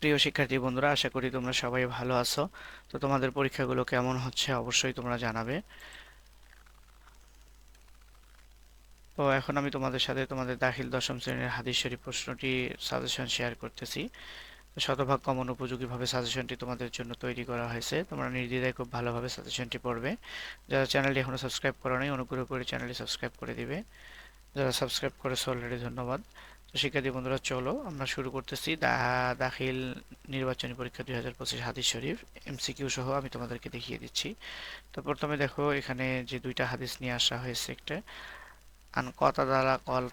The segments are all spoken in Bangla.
প্রিয় শিক্ষার্থী বন্ধুরা, আশা করি তোমরা সবাই ভালো আছো। তো তোমাদের পরীক্ষাগুলো কেমন হচ্ছে অবশ্যই তোমরা জানাবে। তো এখন আমি তোমাদের সাথে তোমাদের দাখিল দশম শ্রেণির হাদিস শরীফ প্রশ্নটি সাজেশন শেয়ার করতেছি। শতভাগ কমন উপযোগীভাবে সাজেশনটি তোমাদের জন্য তৈরি করা হয়েছে। তোমরা নির্দ্বিধায় খুব ভালোভাবে সাজেশনটি পড়বে। যারা চ্যানেলটি এখনও সাবস্ক্রাইব করো নাই, অনুগ্রহ করে চ্যানেলটি সাবস্ক্রাইব করে দিবে। যারা সাবস্ক্রাইব করেছে অলরেডি ধন্যবাদ। শিক্ষার্থী বন্ধুরা, চলো আমরা শুরু করতেছি। দাখিল নির্বাচনী পরীক্ষা দুই হাজার পঁচিশ হাদিস শরীফ, এমসিকিউ সহ আমি তোমাদেরকে দেখিয়ে দিচ্ছি। তো প্রথমে দেখো, এখানে যে দুইটা হাদিস নিয়ে আসা হয়েছে একটা, আন কথা দ্বারা কল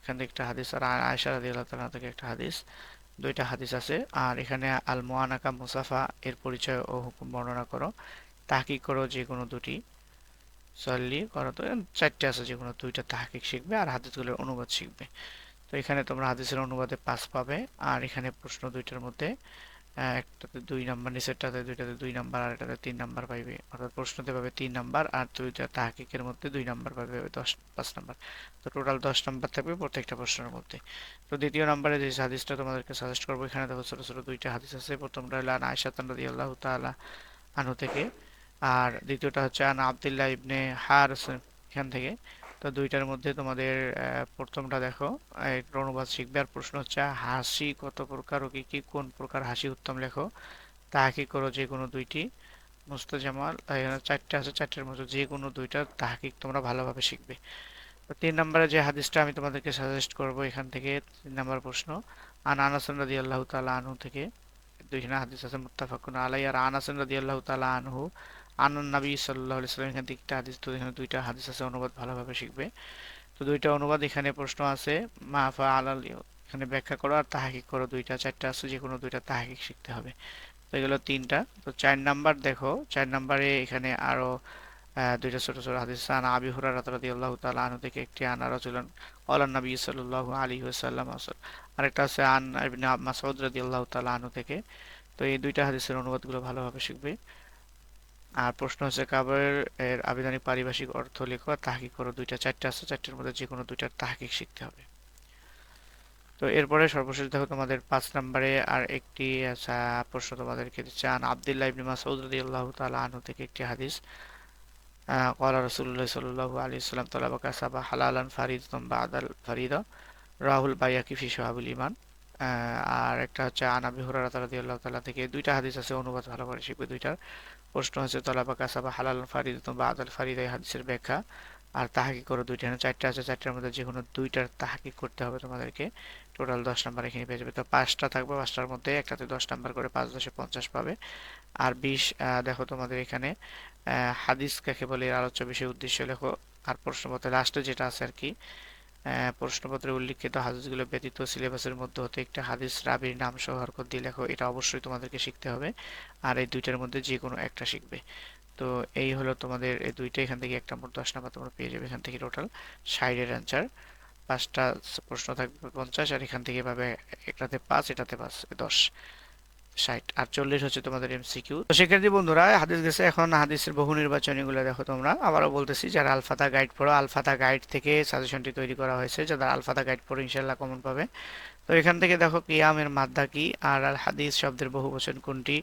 এখান থেকে একটা হাদিস, আর আয়সা রাদিয়াল্লাহু তাআলা থেকে একটা হাদিস, দুইটা হাদিস আছে। আর এখানে আল মুআনাকা মুসাফা, এর পরিচয় ও হুকুম বর্ণনা করো। তাহকিক করো যে কোনো দুটি। সল্লি করো তো, চারটে আছে যে কোনো দুইটা তাহকিক শিখবে, আর হাদিসগুলোর অনুবাদ শিখবে। তো এখানে তোমরা হাদিসের অনুবাদে পাঁচ পাবে। আর এখানে প্রশ্ন দুইটার মধ্যে একটাতে দুই নাম্বার নিচেরটাতে দুইটাতে দুই নাম্বার, আর এটাতে তিন নাম্বার পাইবে। অর্থাৎ প্রশ্নতে পাবে তিন নাম্বার, আর দুইটা তাহাকিকের মধ্যে দুই নাম্বার পাবে দশ, পাঁচ নাম্বার। তো টোটাল দশ নাম্বার থাকবে প্রত্যেকটা প্রশ্নের মধ্যে। তো দ্বিতীয় নাম্বারে যে হাদিসটা তোমাদেরকে সাজেস্ট করব, এখানে দেখো ছোটো ছোটো দুইটা হাদিস আছে। প্রথমটা হলো আন আয়সা রাদিয়াল্লাহু তাআলা আনু থেকে, আর দ্বিতীয়টা হচ্ছে আন আব্দুল্লাহ ইবনে হার এখান থেকে। তো দুইটার মধ্যে তোমাদের প্রথমটা দেখো। এটার অনুবাদ শিখবে আর প্রশ্ন হচ্ছে, হাসি কত প্রকার ও কি কি কোন প্রকার হাসি উত্তম লেখো? তা কি করো যে কোনো দুইটি। মুস্তাজামাল এখানে চারটে আছে, চারটের মধ্যে যে কোনো দুইটা তাহাকিক তোমরা ভালোভাবে শিখবে। তো তিন নম্বরে যে হাদিসটা আমি তোমাদেরকে সাজেস্ট করব এখান থেকে, তিন নম্বর প্রশ্ন, আন আনাস রাদিয়াল্লাহু তালা আনহু থেকে, দুইখানা হাদিস আছে, মুত্তাফাকুন আলাই আর আনাস রাদিয়াল্লাহু তাআলা আনহু আনন নবী আলাইহি সাল্লাম এখান থেকে একটা হাদিস তো এখানে দুইটা হাদিস আছে অনুবাদ ভালোভাবে শিখবে। তো দুইটা অনুবাদ এখানে প্রশ্ন আছে মাফা আলাল এখানে ব্যাখ্যা করো আর তাহাকিক করো দুইটা চারটা আছে যে কোনো দুইটা তাহাকিক শিখতে হবে। তো এগুলো তিনটা। তো চার নাম্বার দেখো চার নাম্বারে এখানে আরও আহ, দুইটা ছোট ছোট হাদিস। আন আবি হুরায়রা রাদিয়াল্লাহু তাআলা আনু থেকে একটি আন রাজুলান ক্বালা নবী সাল্লাল্লাহু আলাইহি ওয়াসাল্লাম আসল। আরেকটা আছে আন ইবনে রাদি আল্লাহ তাআলা আনু থেকে। তো এই দুইটা হাদিসের অনুবাদগুলো ভালোভাবে শিখবে। আর প্রশ্ন হচ্ছে কাবার এর আবিধানিক পারিভাষিক অর্থ লেখো আর তাহকিক করো দুইটা চারটা আছে চারটার মধ্যে যে কোনো দুইটার তাহকিক শিখতে হবে তো এরপরে সর্বশেষ দেখো তোমাদের পাঁচ নম্বরে আর একটি আচ্ছা, প্রশ্ন তোমাদেরকে দিচ্ছে আন আব্দুল্লাহ ইবনে মাসউদ রাদিয়াল্লাহু তাআলা আনহু থেকে একটি হাদিস قال رسول الله صلى الله عليه وسلم طلب كسب حلالا فريضة بعد الفريضة রাহুল বাইয়াকি ফি শাহাবুল ইমান আহ, আর একটা হচ্ছে আন আবি হুরায়রা রাদিয়াল্লাহু তাআলা থেকে দুইটা হাদিস আছে, অনুবাদ ভালো করে শিখবে দুইটার। প্রশ্ন হচ্ছে তলাবা কাসাবা হালাল ফারিদাতুন বা আদাল ফারিদা এই হাদিসের ব্যাখ্যা? আর তাহাকি করো দুইটা না, চারটা আছে, চারটার মধ্যে যে কোনো দুইটার তাহাকি করতে হবে তোমাদেরকে। টোটাল দশ নাম্বার এখানে পেয়ে যাবে। তো পাঁচটা থাকবে, পাঁচটার মধ্যে একটাতে দশ নাম্বার করে পাঁচ দশে পঞ্চাশ পাবে। আর বিশ দেখো তোমাদের এখানে হাদিস কাকে বলে আলোচ্য বিষয় উদ্দেশ্য লেখো। আর প্রশ্ন প্রশ্নপত্রে লাস্টে যেটা আছে আর কি প্রশ্নপত্রে উল্লিখিত হাদিসগুলো ব্যতীত সিলেবাসের মধ্যে হতে একটা হাদিস রাবির নাম সহ হরকত দিয়ে লেখো, এটা অবশ্যই তোমাদেরকে শিখতে হবে। আর এই দুইটার মধ্যে যে কোনো একটা শিখবে। তো এই হলো তোমাদের, এই দুইটা এখান থেকে একটা মোট দশ নাম্বার তোমরা পেয়ে যাবে এখান থেকে টোটাল সাইডের অ্যান্সার পাঁচটা প্রশ্ন থাকবে পঞ্চাশ, আর এখান থেকে পাবে একটাতে পাঁচ, এটাতে পাঁচ দশ। ষাট আর চল্লিশ হচ্ছে তোমাদের এমসিকিউ তো শিক্ষার্থী বন্ধুরা, হাদিস গেছে এখন, হাদিসের বহু নির্বাচনীগুলো দেখো তোমরা। আবারও বলতেছি, যারা আলফাতা গাইড পড়ো, আলফাতা গাইড থেকে সাজেশনটি তৈরি করা হয়েছে, যারা আলফাতা গাইড পড়ো ইনশাল্লাহ কমন পাবে। তো এখান থেকে দেখো, কিয়ামের মাদ্দা কি, আর আল হাদিস শব্দের বহু বচন কোনটি?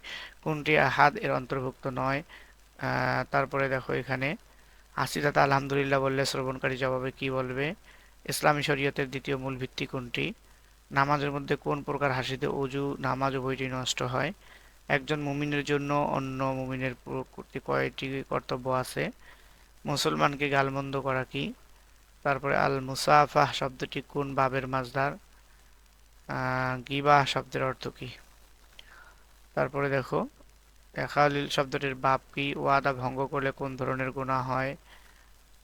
কোনটি আহাদ এর অন্তর্ভুক্ত নয়? তারপরে দেখো এখানে আসিদাতা আলহামদুলিল্লাহ বললে শ্রবণকারী জবাবে কি বলবে? ইসলামী শরীয়তের দ্বিতীয় মূল ভিত্তি কোনটি? নামাজের মধ্যে কোন প্রকার হাসিতে অজু নামাজ উভয়টি নষ্ট হয়? একজন মুমিনের জন্য অন্য মুমিনের প্রতি কয়টি কর্তব্য আছে? মুসলমানকে গালমন্দ করা কি? তারপরে আল মুসাফাহ শব্দটি কোন বাবের মাজদার গিবাহ শব্দের অর্থ কি? তারপরে দেখো একালিল শব্দটির বাপ কি? ওয়াদা ভঙ্গ করলে কোন ধরনের গুণা হয়?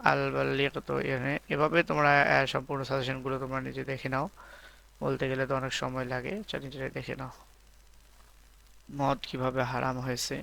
আল বাল্লিক তো এভাবে তোমরা সম্পূর্ণ সাজেশনগুলো তোমরা নিজে দেখে নাও। বলতে গেলে তো অনেক সময় লাগে। আচ্ছা দেখে নাও। মদ কীভাবে হারাম হয়েছে?